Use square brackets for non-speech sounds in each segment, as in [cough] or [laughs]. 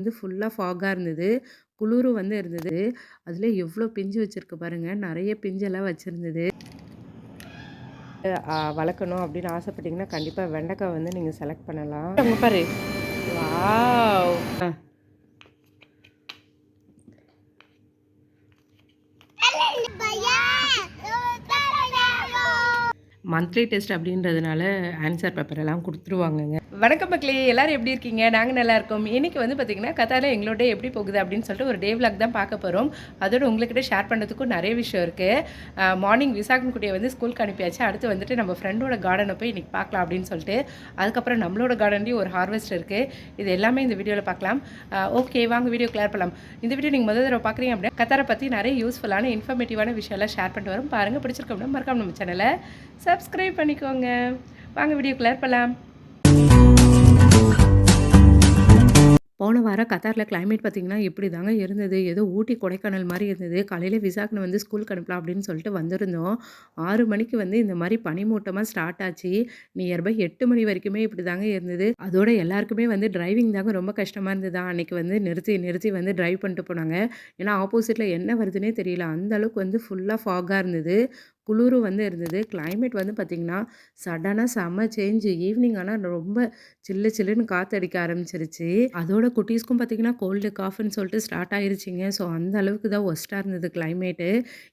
வந்து ஃபுல்லாக ஃபாகாக இருந்தது. குளிரும் வந்து இருந்தது. அதில் எவ்வளோ பிஞ்சு வச்சுருக்கு பாருங்கள் நிறைய பிஞ்செல்லாம் வச்சுருந்தது. வளர்க்கணும் அப்படின்னு ஆசைப்பட்டீங்கன்னா கண்டிப்பாக வெண்டைக்காய் வந்து நீங்கள் செலக்ட் பண்ணலாம். பாரு. வாவ் மந்த்லி டெஸ்ட் அப்படின்றதுனால ஆன்சர் பேப்பர் எல்லாம் கொடுத்துருவாங்கங்க. வணக்கம் மக்களே எல்லாரும் எப்படி இருக்கீங்க? நாங்கள் நல்லா இருக்கோம். இன்றைக்கி வந்து பார்த்திங்கன்னா கத்தாரில் எங்களோட எப்படி போகுது அப்படின்னு சொல்லிட்டு ஒரு டே vlog தான் பார்க்க போகிறோம் அதோட உங்கள்கிட்ட ஷேர் பண்ணுறதுக்கும் நிறைய விஷயம் இருக்குது மார்னிங் விசாகன் குட்டியை வந்து ஸ்கூலுக்கு அனுப்பியாச்சு. அடுத்து வந்துட்டு நம்ம ஃப்ரெண்டோட கார்டனை போய் இன்றைக்கி பார்க்கலாம் அப்படின்னு சொல்லிட்டு அதுக்கப்புறம் நம்மளோட கார்டன்லேயும் ஒரு ஹார்வெஸ்ட் இருக்குது இது எல்லாமே இந்த வீடியோவில் பார்க்கலாம். ஓகே வாங்க வீடியோ கிளியர் பண்ணலாம். இந்த வீடியோ நீங்கள் முதல் தடவை பார்க்குறீங்க அப்படின்னா கத்தாரை பற்றி நிறைய யூஸ்ஃபுல்லான இன்ஃபர்மேட்டிவான விஷயம்லாம் ஷேர் பண்ணிட்டு வரும். பாருங்கள் பிடிச்சிருக்கோம்னா மறக்காம நம்ம சேனலை சப்ஸ்கிரைப் பண்ணிக்கோங்க. வாங்க வீடியோ கிளியர் பண்ணலாம் போன வாரம் கத்தாரில் கிளைமேட் பார்த்திங்கன்னா இப்படி தாங்க இருந்தது. ஏதோ ஊட்டி கொடைக்கானல் மாதிரி இருந்தது. காலையில் விசாக்னு வந்து ஸ்கூலுக்கு அனுப்பலாம் அப்படின்னு சொல்லிட்டு வந்திருந்தோம். ஆறு மணிக்கு வந்து இந்த மாதிரி பனிமூட்டமாக ஸ்டார்ட் ஆச்சு. நியர்பை எட்டு மணி வரைக்குமே இப்படி தாங்க இருந்தது. அதோட எல்லாருக்குமே வந்து டிரைவிங் தாங்க ரொம்ப கஷ்டமாக இருந்தது? அன்றைக்கி வந்து நிறுத்தி நிறுத்தி வந்து டிரைவ் பண்ணிட்டு போனாங்க. ஏன்னா ஆப்போசிட்டில் என்ன வருதுன்னே தெரியல. அந்த அளவுக்கு வந்து ஃபுல்லாக ஃபாகாக இருந்தது. குளிரும் வந்து இருந்தது. கிளைமேட் வந்து பார்த்திங்கன்னா சடனாக செம்ம சேஞ்சு ஈவினிங் ஆனால் ரொம்ப சில்லு சில்லுன்னு காற்றடிக்க ஆரம்பிச்சிருச்சு. அதோட குட்டீஸ்க்கும் பார்த்திங்கன்னா கோல்டு காஃப்னு சொல்லிட்டு ஸ்டார்ட் ஆயிருச்சிங்க. ஸோ அந்த அளவுக்கு தான் ஒஸ்ட்டாக இருந்தது கிளைமேட்டு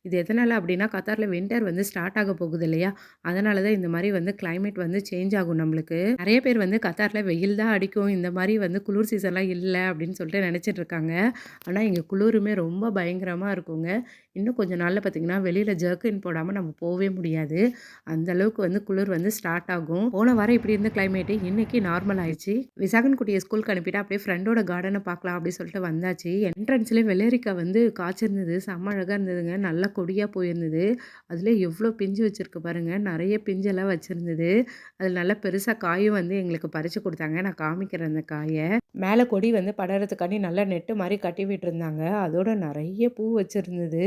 இது எதனால் அப்படின்னா கத்தாரில் வின்டர் வந்து ஸ்டார்ட் ஆக போகுது இல்லையா? அதனால தான் இந்த மாதிரி வந்து கிளைமேட் வந்து சேஞ்ச் ஆகும் நம்மளுக்கு. நிறைய பேர் வந்து கத்தாரில் வெயில் தான் அடிக்கும். இந்த மாதிரி வந்து குளிர் சீசன்லாம் இல்லை அப்படின்னு சொல்லிட்டு நினச்சிட்டு இருக்காங்க. ஆனால் இங்கே குளிருமே ரொம்ப பயங்கரமாக இருக்குங்க. இன்னும் கொஞ்சம் நாளில் பார்த்திங்கன்னா வெளியில் ஜர்க்கின் போடாமல் நம்ம போகவே முடியாது. அந்த அளவுக்கு வந்து குளிர் வந்து ஸ்டார்ட் ஆகும். போன வாரம் இப்படி இருந்த கிளைமேட்டு இன்னைக்கு நார்மல் ஆயிடுச்சு. விசாகன் குட்டியை ஸ்கூலுக்கு அனுப்பிட்டு அப்படியே ஃப்ரெண்டோட கார்டனை பார்க்கலாம் அப்படின்னு சொல்லிட்டு வந்தாச்சு. என்ட்ரன்ஸ்லேயே வெள்ளரிக்காய் வந்து காய்ச்சிருந்தது. செம்ம அழகாக இருந்ததுங்க. நல்லா கொடியாக போயிருந்தது. அதில் எவ்வளோ பிஞ்சு வச்சுருக்கு பாருங்கள் நிறைய பிஞ்செல்லாம் வச்சுருந்தது. அதில் நல்லா பெருசாக காயும் வந்து எங்களுக்கு பறித்து கொடுத்தாங்க. நான் காமிக்கிறேன் அந்த காயை. மேலே கொடி வந்து படறதுக்காண்டி நல்லா நெட்டு மாதிரி கட்டி விட்டுருந்தாங்க. அதோட நிறைய பூ வச்சுருந்தது.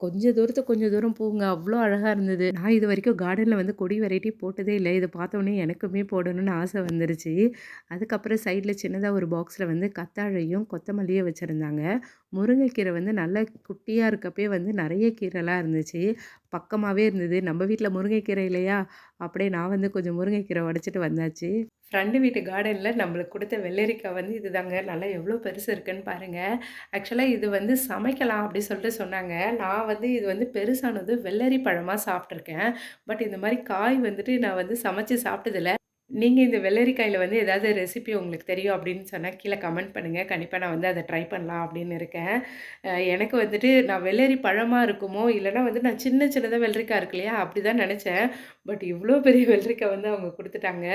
கொஞ்சம் கொஞ்ச கொஞ்சம் தூரம் பூங்க. அவ்வளோ அழகாக இருந்தது. நான் இது வரைக்கும் கார்டனில் வந்து கொடி வெரைட்டி போட்டதே இல்லை. இதை பார்த்தோன்னே எனக்குமே போடணும்னு ஆசை வந்துருச்சு. அதுக்கப்புறம் சைடில் சின்னதாக ஒரு பாக்ஸில் வந்து கத்தாழையும் கொத்தமல்லியும் வச்சுருந்தாங்க. முருங்கைக்கீரை வந்து நல்லா குட்டியாக இருக்கப்பே வந்து நிறைய கீரைலாம் இருந்துச்சு. பக்கமாகவே இருந்தது. நம்ம வீட்டில் முருங்கைக்கீரை இல்லையா? அப்படியே நான் வந்து கொஞ்சம் முருங்கைக்கீரை உடச்சிட்டு வந்தாச்சு. ஃப்ரெண்டு வீட்டு கார்டனில் நம்மளுக்கு கொடுத்த வெள்ளரிக்காய் வந்து இதுதாங்க. நல்லா எவ்வளோ பெருசு இருக்குன்னு பாருங்கள் ஆக்சுவலாக இது வந்து சமைக்கலாம் அப்படி சொல்லிட்டு சொன்னாங்க. நான் வந்து இது வந்து பெருசானது வெள்ளரி பழமாக சாப்பிட்ருக்கேன் பட் இந்த மாதிரி காய் வந்துட்டு நான் வந்து சமைச்சு சாப்பிட்டதில்ல. நீங்கள் இந்த வெள்ளரிக்காயில் வந்து ஏதாவது ரெசிபி உங்களுக்கு தெரியும் அப்படின்னு சொன்னால் கீழே கமெண்ட் பண்ணுங்கள் கண்டிப்பாக நான் வந்து அதை ட்ரை பண்ணலாம் அப்படின்னு இருக்கேன். எனக்கு வந்துட்டு நான் வெள்ளரி பழமாக இருக்குமோ இல்லைனா வந்து நான் சின்ன சின்னதாக வெள்ளரிக்காய் இருக்கு இல்லையா அப்படி தான் நினச்சேன். பட் இவ்வளோ பெரிய வெள்ளரிக்காய் வந்து அவங்க கொடுத்துட்டாங்க.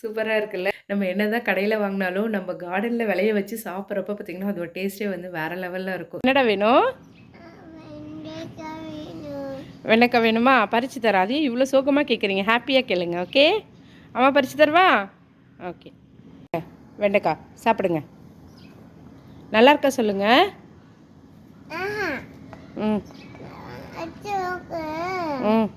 சூப்பராக இருக்குல்ல. நம்ம என்ன தான் கடையில் வாங்கினாலும் நம்ம கார்டனில் விளைய வச்சு சாப்பிட்றப்ப பார்த்திங்கன்னா அதோட டேஸ்ட்டே வந்து வேறு லெவலில் இருக்கும். என்னடா வேணும்? வெண்டைக்காய் வேணுமா. பறித்து அதையும் இவ்வளோ சோகமாக கேட்குறீங்க ஹாப்பியாக கேளுங்க ஓகே அம்மா பறித்து தருவா? ஓகே. வெண்டைக்காய் சாப்பிடுங்க. நல்லா இருக்கா சொல்லுங்க? ம். ம்.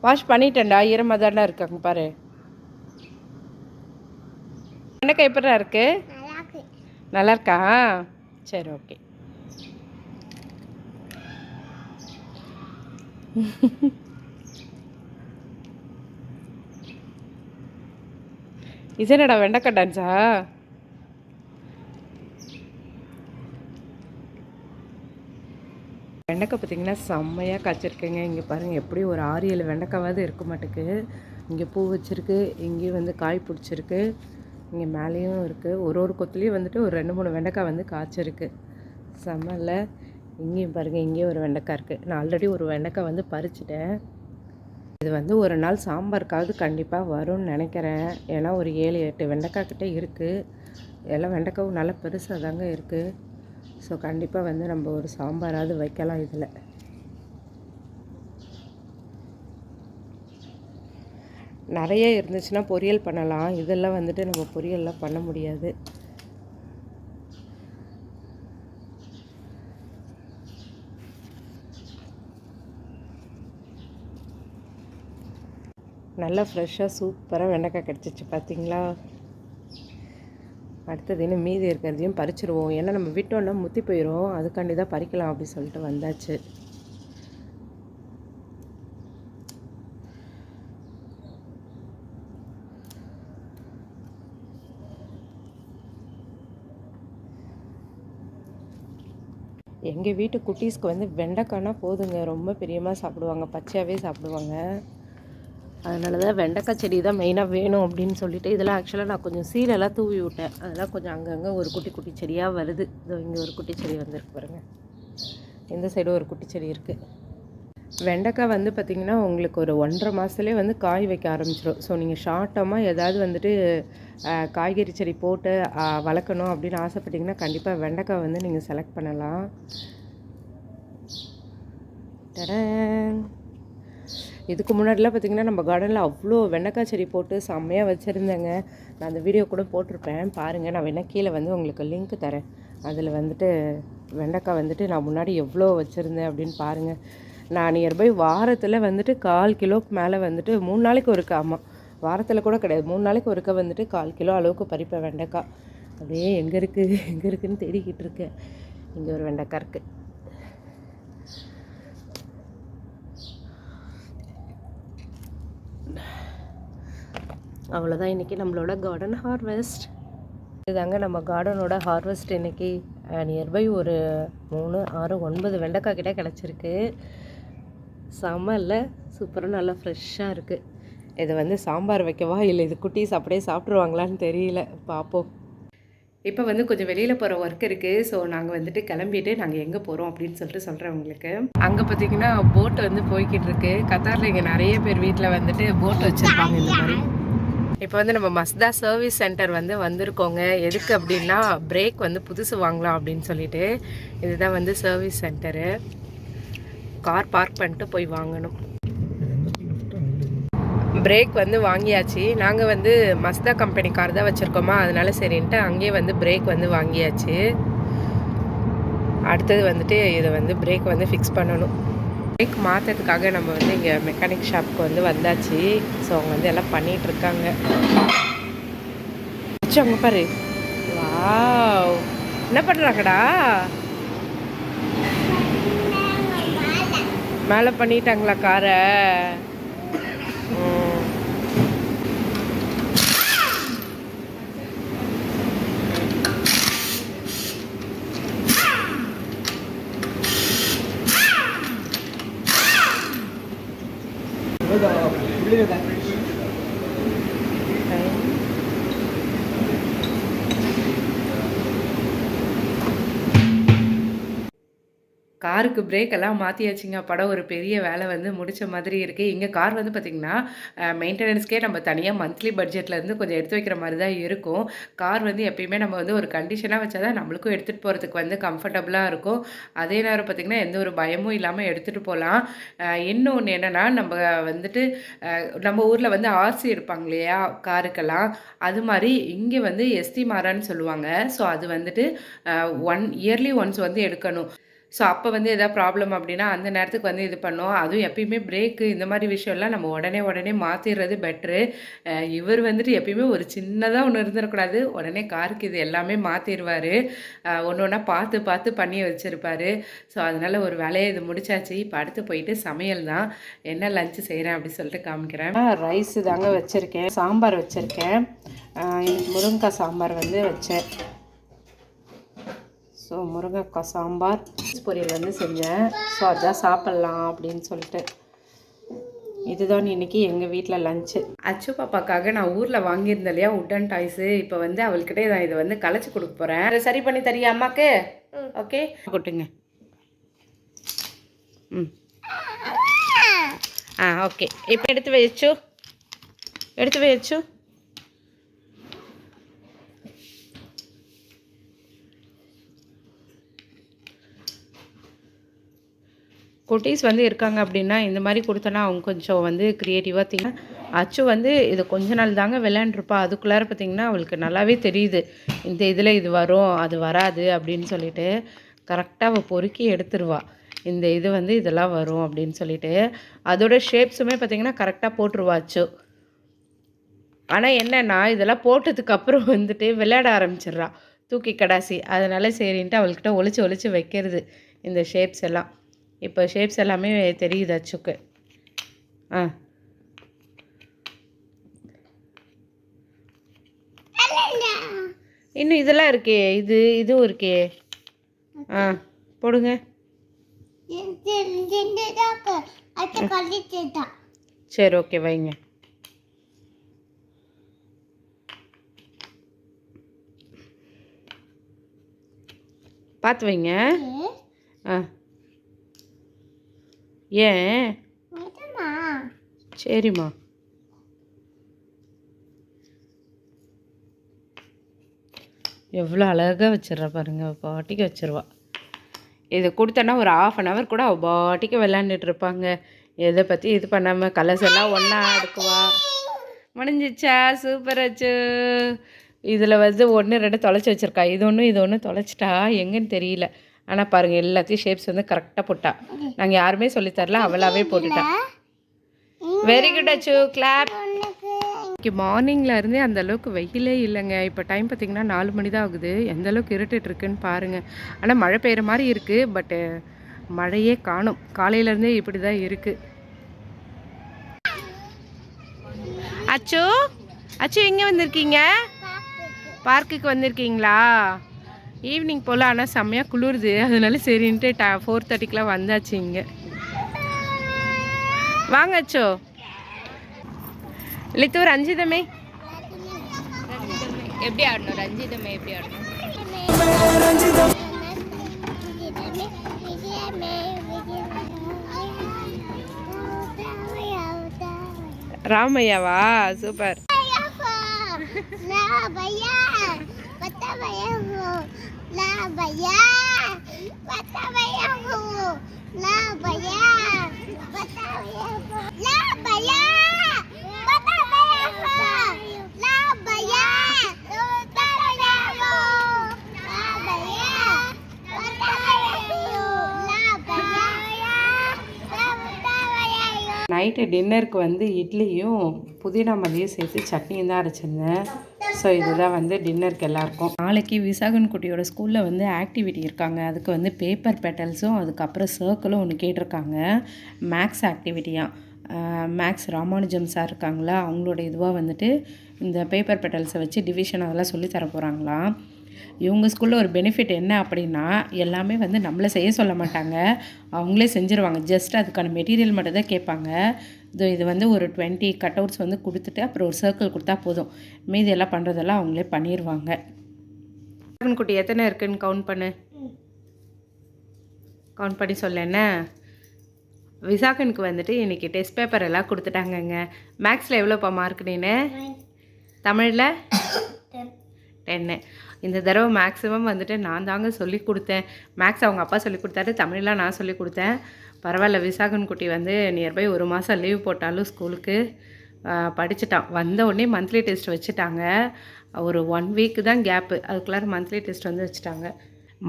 வாஷ் பண்ணிட்டேன்டா ஈரமாக தானே இருக்காங்க பாரு. வெண்டைக்காய் எப்படா இருக்கு? நல்லா இருக்கா? சரி ஓகே. இது [laughs] இசைனடா வெண்டக்காய் டான்ஸா வெண்டைக்காய் பார்த்தீங்கன்னா செம்மையாக காய்ச்சிருக்கேங்க. இங்கே பாருங்கள் எப்படி ஒரு ஆறு ஏழு வெண்டைக்காவது இருக்க மாட்டுக்கு. இங்கே பூ வச்சுருக்கு இங்கேயும் வந்து காய் பிடிச்சிருக்கு இங்கே மேலேயும் இருக்குது ஒரு ஒரு கொத்துலேயும் வந்துட்டு ஒரு ரெண்டு மூணு வெண்டைக்காய் வந்து காய்ச்சிருக்கு. செம்மல்ல இங்கேயும் பாருங்கள் இங்கேயும் ஒரு வெண்டைக்காய் இருக்குது நான் ஆல்ரெடி ஒரு வெண்டைக்காய் வந்து பறிச்சிட்டேன். இது வந்து ஒரு நாள் சாம்பாருக்காவது கண்டிப்பாக வரும்னு நினைக்கிறேன். ஏன்னா ஒரு ஏழு எட்டு வெண்டைக்காய் கிட்டே இருக்குது எல்லாம் வெண்டைக்காவும் நல்லா பெருசாக தாங்க இருக்குது ஸோ கண்டிப்பாக வந்து நம்ம ஒரு சாம்பாராவது வைக்கலாம் இதில். நிறைய இருந்துச்சுன்னா பொரியல் பண்ணலாம். இதெல்லாம் வந்துட்டு நம்ம பொரியல்லாம் பண்ண முடியாது. நல்லா ஃப்ரெஷ்ஷாக சூப்பராக வெண்டைக்காய் கிடச்சிச்சு பார்த்தீங்களா அடுத்தது இன்னும் மீதி இருக்கிறதையும் பறிச்சிருவோம். ஏன்னா நம்ம விட்டோன்னா முத்தி போயிடும் அதுக்காண்டி தான் பறிக்கலாம் அப்படி சொல்லிட்டு வந்தாச்சு. எங்கள் வீட்டு குட்டீஸ்க்கு வந்து வெண்டைக்காய்னா போதுங்க. ரொம்ப பிரியமாக சாப்பிடுவாங்க. பச்சையாகவே சாப்பிடுவாங்க. அதனால தான் வெண்டைக்காய் செடி தான் மெயினாக வேணும் அப்படின்னு சொல்லிட்டு இதெல்லாம் ஆக்சுவலாக நான் கொஞ்சம் சீலெல்லாம் தூவி விட்டேன். அதெல்லாம் கொஞ்சம் அங்கங்கே ஒரு குட்டி குட்டி செடியாக வருது. இதோ இங்கே ஒரு குட்டி செடி வந்திருக்கு பாருங்கள் இந்த சைடும் ஒரு குட்டி செடி இருக்குது வெண்டைக்காய் வந்து பார்த்திங்கன்னா உங்களுக்கு ஒரு ஒன்றரை மாதத்துலேயே வந்து காய் வைக்க ஆரம்பிச்சிடும் ஸோ நீங்கள் ஷார்ட்டமாக ஏதாவது வந்துட்டு காய்கறி செடி போட்டு வளர்க்கணும் அப்படின்னு ஆசைப்பட்டீங்கன்னா கண்டிப்பாக வெண்டைக்காய் வந்து நீங்கள் செலக்ட் பண்ணலாம். டடேன். இதுக்கு முன்னாடிலாம் பார்த்திங்கன்னா நம்ம கார்டனில் அவ்வளோ வெண்டைக்காய் செடி போட்டு செம்மையாக வச்சுருந்தேங்க. நான் அந்த வீடியோ கூட போட்டிருப்பேன். பாருங்கள் நான் வேணால் கீழே வந்து உங்களுக்கு லிங்க் தரேன். அதில் வந்துட்டு வெண்டைக்காய் வந்துட்டு நான் முன்னாடி எவ்வளோ வச்சுருந்தேன் அப்படின்னு பாருங்கள் நான் நியர்பை வாரத்தில் வந்துட்டு கால் கிலோக்கு மேலே வந்துட்டு மூணு நாளைக்கு ஒருக்கா ஆமாம் வாரத்தில் கூட கிடையாது. மூணு நாளைக்கு ஒருக்கா வந்துட்டு கால் கிலோ அளவுக்கு பறிப்பேன் வெண்டைக்காய். அப்படியே எங்கே இருக்குது எங்கே இருக்குதுன்னு தேடிக்கிட்டு இருக்கேன். இங்கே ஒரு வெண்டைக்காய் இருக்குது அவ்வளோதான் இன்றைக்கி நம்மளோட கார்டன் ஹார்வெஸ்ட் இதுதாங்க நம்ம கார்டனோட ஹார்வெஸ்ட் இன்றைக்கி நியர்பை ஒரு மூணு ஆறு ஒன்பது வெண்டைக்காய் கிட்ட கிடச்சிருக்கு. செம்ம இல்லை சூப்பராக நல்லா ஃப்ரெஷ்ஷாக இருக்குது இதை வந்து சாம்பார் வைக்கவா? இல்லை இது குட்டீஸ் அப்படியே சாப்பிட்ருவாங்களான்னு தெரியல. பார்ப்போம் இப்போ வந்து கொஞ்சம் வெளியில் போகிற ஒர்க் இருக்குது ஸோ நாங்கள் வந்துட்டு கிளம்பிட்டு நாங்கள் எங்கே போகிறோம் அப்படின்னு சொல்லிட்டு சொல்கிறேன் உங்களுக்கு. அங்கே பார்த்தீங்கன்னா போட் வந்து போய்கிட்டு இருக்கு. கத்தாரில் இங்கே நிறைய பேர் வீட்டில் வந்துட்டு போட் வச்சுருப்பாங்க இந்த மாதிரி. இப்போ வந்து நம்ம மஸ்தா சர்வீஸ் சென்டர் வந்து வந்திருக்கோங்க. எதுக்கு அப்படின்னா பிரேக் வந்து புதுசு வாங்கலாம் அப்படின்னு சொல்லிட்டு. இதுதான் வந்து சர்வீஸ் சென்டரு கார் பார்க் பண்ணிட்டு போய் வாங்கணும். பிரேக் வந்து வாங்கியாச்சு. நாங்கள் வந்து மஸ்தா கம்பெனி கார் தான் வச்சுருக்கோமா. அதனால சரின்ட்டு அங்கேயே வந்து பிரேக் வந்து வாங்கியாச்சு. அடுத்தது வந்துட்டு இதை வந்து பிரேக் வந்து ஃபிக்ஸ் பண்ணணும். பிரேக் மாற்றுறதுக்காக நம்ம வந்து இங்கே மெக்கானிக் ஷாப்புக்கு வந்து வந்தாச்சு. ஸோ அவங்க வந்து எல்லாம் பண்ணிகிட்டு இருக்காங்க அச்சோ, பாரு. வாவ் என்ன பண்ணுறாங்கடா மேலே பண்ணிட்டாங்களா காரை করে দেয় காருக்கு பிரேக் எல்லாம் மாற்றியாச்சுங்க படம் ஒரு பெரிய வேலை வந்து முடித்த மாதிரி இருக்குது இங்கே கார் வந்து பார்த்திங்கன்னா மெயின்டெனன்ஸ்க்கே நம்ம தனியாக மந்த்லி பட்ஜெட்லேருந்து கொஞ்சம் எடுத்து வைக்கிற மாதிரி தான் இருக்கும். கார் வந்து எப்பயுமே நம்ம வந்து ஒரு கண்டிஷனாக வச்சா தான் நம்மளுக்கும் எடுத்துகிட்டு போகிறதுக்கு வந்து கம்ஃபர்டபுளாக இருக்கும். அதே நேரம் பார்த்திங்கன்னா எந்த ஒரு பயமும் இல்லாமல் எடுத்துகிட்டு போகலாம் இன்னொன்று என்னென்னா நம்ம வந்துட்டு நம்ம ஊரில் வந்து ஆர்சி எடுப்பாங்க இல்லையா காருக்கெல்லாம். அது மாதிரி இங்கே வந்து எஸ்டி மாறான்னு சொல்லுவாங்க. ஸோ அது வந்துட்டு ஒன் இயர்லி ஒன்ஸ் வந்து எடுக்கணும். ஸோ அப்போ வந்து எதாவது ப்ராப்ளம் அப்படின்னா அந்த நேரத்துக்கு வந்து இது பண்ணோம் அதுவும் எப்பயுமே பிரேக்கு இந்த மாதிரி விஷயம்லாம் நம்ம உடனே உடனே மாற்றிடுறது பெட்ரு இவர் வந்துட்டு எப்பயுமே ஒரு சின்னதாக ஒன்று இருந்துடக்கூடாது உடனே காருக்கு இது எல்லாமே மாற்றிடுவார் ஒன்று ஒன்றா பார்த்து பார்த்து பண்ணி வச்சுருப்பார். ஸோ அதனால் ஒரு வேலையை இது முடிச்சாச்சு. இப்போ அடுத்து போயிட்டு சமையல் தான். என்ன லஞ்சு செய்கிறேன் அப்படி சொல்லிட்டு காமிக்கிறேன். ரைஸ் தாங்க வச்சுருக்கேன். சாம்பார் வச்சுருக்கேன். இன்னைக்கு முருங்கைக்காய் சாம்பார் வந்து வச்சேன். ஸோ முருங்கைக்காய் சாம்பார். பொரியல் வந்து செஞ்சேன். ஸோ அதான் சாப்பிட்லாம் அப்படின்னு சொல்லிட்டு. இதுதான் இன்னைக்கு எங்கள் வீட்டில் லஞ்சு அச்சு பாப்பாக்காக நான் ஊரில் வாங்கியிருந்தேன் இல்லையா உட்டன் டாய்ஸு இப்போ வந்து அவள்கிட்ட நான் இதை வந்து கலைச்சி கொடுக்க போகிறேன் அதை சரி பண்ணி தரியா அம்மாக்கு? ஓகே கொட்டுங்க ம். ஆ ஓகே இப்போ எடுத்து வச்சு எடுத்து வச்சு குட்டீஸ் வந்து இருக்காங்க அப்படின்னா இந்த மாதிரி கொடுத்தோன்னா அவங்க கொஞ்சம் வந்து க்ரியேட்டிவாக திங்க அச்சு வந்து இது கொஞ்ச நாள் தாங்க விளையாண்டுருப்பா. அதுக்குள்ளார பார்த்திங்கன்னா அவளுக்கு நல்லாவே தெரியுது. இந்த இதில் இது வரும் அது வராது அப்படின்னு சொல்லிட்டு கரெக்டாக அவள் பொறுக்கி எடுத்துருவா. இந்த இது வந்து இதெல்லாம் வரும் அப்படின்னு சொல்லிட்டு அதோட ஷேப்ஸுமே பார்த்திங்கன்னா கரெக்டாக போட்டுருவா அச்சு. ஆனால் என்னென்னா இதெல்லாம் போட்டதுக்கப்புறம் வந்துட்டு விளையாட ஆரம்பிச்சிடுறா. தூக்கி கடாசி. அதனால் சரின்ட்டு அவள்கிட்ட ஒழிச்சு ஒழிச்சு வைக்கிறது இந்த ஷேப்ஸ் எல்லாம். இப்போ ஷேப்ஸ் எல்லாமே தெரியுது அச்சுக்கு. ஆ. இன்னும் இதெல்லாம் இருக்கே. இது இதுவும் இருக்கே. ஆ போடுங்க. சரி ஓகே வைங்க. பார்த்து வைங்க. ஆ. ஏன்? சரிம்மா. எவ்வளோ அழகாக வச்சிடுறா பாருங்க. பாட்டிக்கு வச்சிருவா. இதை கொடுத்தனா ஒரு ஆஃப் அன் ஹவர் கூட அவள் பாட்டிக்கு விளாண்டுட்டு இருப்பாங்க. எதை பற்றி இது பண்ணாமல் கலர்ஸ் எல்லாம் ஒன்றா அடுக்குவா. முடிஞ்சிச்சா? சூப்பர் ஆச்சு இதில் வந்து ஒன்று ரெண்டு தொலைச்சி வச்சிருக்கா. இது ஒன்று இது ஒன்று தொலைச்சிட்டா? எங்கன்னு தெரியல. ஆனால் பாருங்கள் எல்லாத்தையும் ஷேப்ஸ் வந்து கரெக்டாக போட்டா. நாங்கள் யாருமே சொல்லித் தரல அவளாவே போட்டுட்டா. வெரி குட் அச்சு. கிளாப் இன்னைக்கு மார்னிங்கில் இருந்தே அந்த அளவுக்கு வெயிலே இல்லைங்க. இப்போ டைம் பார்த்தீங்கன்னா நாலு மணி தான் ஆகுது. எந்த அளவுக்கு இருட்டுட்டு இருக்குன்னு பாருங்கள் ஆனால் மழை பெய்கிற மாதிரி இருக்குது பட்டு மழையே காணும். காலையிலேருந்தே இப்படி தான் இருக்குது அச்சு அச்சு எங்கே வந்திருக்கீங்க? பார்க்குக்கு வந்திருக்கீங்களா? ஈவினிங் போல் ஆனால் செம்மையாக குளிருது. அதனால சரின்ட்டு ட ஃபோர் தேர்ட்டிக்கெலாம் வந்தாச்சு இங்கே. வாங்க அச்சோ. லித்து ரஞ்சிதமே. எப்படி ஆடணும்? ரஞ்சிதமே எப்படி ஆடணும்? ராமையாவா? சூப்பர். [laughs] நைட்டு டின்னருக்கு வந்து இட்லியும் புதினா மல்லியும் சேர்த்து சட்னியும் தான் அரைச்சிருந்தேன். ஸோ இதுதான் வந்து டின்னருக்கு எல்லாருக்கும். நாளைக்கு விசாகன் குட்டியோட ஸ்கூலில் வந்து ஆக்டிவிட்டி இருக்காங்க. அதுக்கு வந்து பேப்பர் பெட்டல்ஸும் அதுக்கப்புறம் சர்க்கிளும் ஒன்று கேட்டிருக்காங்க. மேக்ஸ் ஆக்டிவிட்டியாக மேக்ஸ் ராமானுஜம் சார் இருக்காங்களா? அவங்களோட இதுவாக வந்துட்டு இந்த பேப்பர் பெட்டல்ஸை வச்சு டிவிஷன் அதெல்லாம் சொல்லி தர போகிறாங்களாம் இவங்க ஸ்கூலில் ஒரு பெனிஃபிட் என்ன அப்படின்னா எல்லாமே வந்து நம்மளை செய்ய சொல்ல மாட்டாங்க. அவங்களே செஞ்சுருவாங்க. ஜஸ்ட் அதுக்கான மெட்டீரியல் மட்டும் தான் கேட்பாங்க. இது இது வந்து ஒரு டுவெண்ட்டி கட் அவுட்ஸ் வந்து கொடுத்துட்டு அப்புறம் ஒரு சர்க்கிள் கொடுத்தா போதும். மீதி எல்லாம் பண்ணுறதெல்லாம் அவங்களே பண்ணிடுவாங்க குட்டி எத்தனை இருக்குன்னு கவுண்ட் பண்ணு. கவுண்ட் பண்ணி சொல்ல என்ன? விசாகனுக்கு வந்துட்டு இன்றைக்கி டெஸ்ட் பேப்பர் எல்லாம் கொடுத்துட்டாங்கங்க. மேக்ஸில் எவ்வளோப்பா மார்க் நீனு? தமிழில்? டென்னு இந்த தடவை மேக்ஸிமம் வந்துட்டு நான் தாங்க சொல்லி கொடுத்தேன். மேக்ஸ் அவங்க அப்பா சொல்லி கொடுத்தாரு தமிழெலாம் நான் சொல்லி கொடுத்தேன். பரவாயில்ல விசாகன் குட்டி வந்து நியர்பை ஒரு மாதம் லீவ் போட்டாலும் ஸ்கூலுக்கு படிச்சுட்டான். வந்த உடனே மந்த்லி டெஸ்ட் வச்சுட்டாங்க. ஒரு ஒன் வீக் தான் கேப்பு அதுக்குள்ளார மந்த்லி டெஸ்ட் வந்து வச்சுட்டாங்க.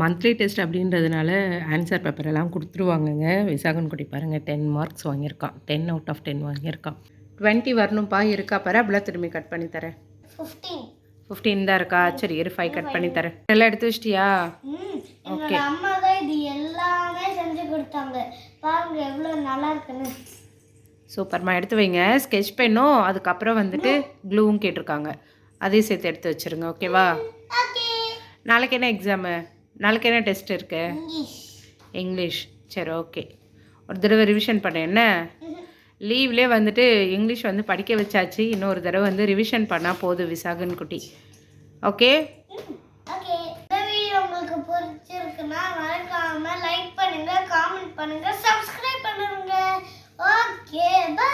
மந்த்லி டெஸ்ட் அப்படின்றதுனால ஆன்சர் பேப்பர் எல்லாம் கொடுத்துருவாங்கங்க. விசாகன் குட்டி பாருங்கள் டென் மார்க்ஸ் வாங்கியிருக்கான். டென் அவுட் ஆஃப் டென் வாங்கியிருக்கான். டுவெண்ட்டி வரணும்ப்பா இருக்கா பாரு. அப்படிலாம் திரும்பி கட் பண்ணி தரேன். ஃபிஃப்டீன் தான் இருக்கா? சரி இரு ஃபைவ் கட் பண்ணி தரேன். எல்லாம் எடுத்து வச்சிட்டியா? என்னோட அம்மா தான் இது எல்லாமே செஞ்சு கொடுத்தாங்க. பாருங்க எவ்வளவு நல்லா இருக்குன்னு சூப்பர்மா எடுத்து வைங்க. ஸ்கெட்ச் பென்னும் அதுக்கப்புறம் வந்துட்டு க்ளூவும் கேட்டிருக்காங்க. அதையும் சேர்த்து எடுத்து வச்சிருங்க ஓகேவா? ஓகே. நாளைக்கு என்ன எக்ஸாமு நாளைக்கு என்ன டெஸ்ட் இருக்கு? இங்கிலீஷ். சரி ஓகே. ஒரு தடவை ரிவிஷன் பண்ண என்ன? லீவ்லேயே வந்துட்டு இங்கிலீஷ் வந்து படிக்க வச்சாச்சு. இன்னொரு தடவை வந்து ரிவிஷன் பண்ணால் போதும் விசாகன் குட்டி. ஓகே? ஓகே. இந்த வீடியோ உங்களுக்கு பிடிச்சிருக்குன்னா மறக்காம லைக் பண்ணுங்க காமெண்ட் பண்ணுங்க சப்ஸ்கிரைப் பண்ணுங்க. Okay bye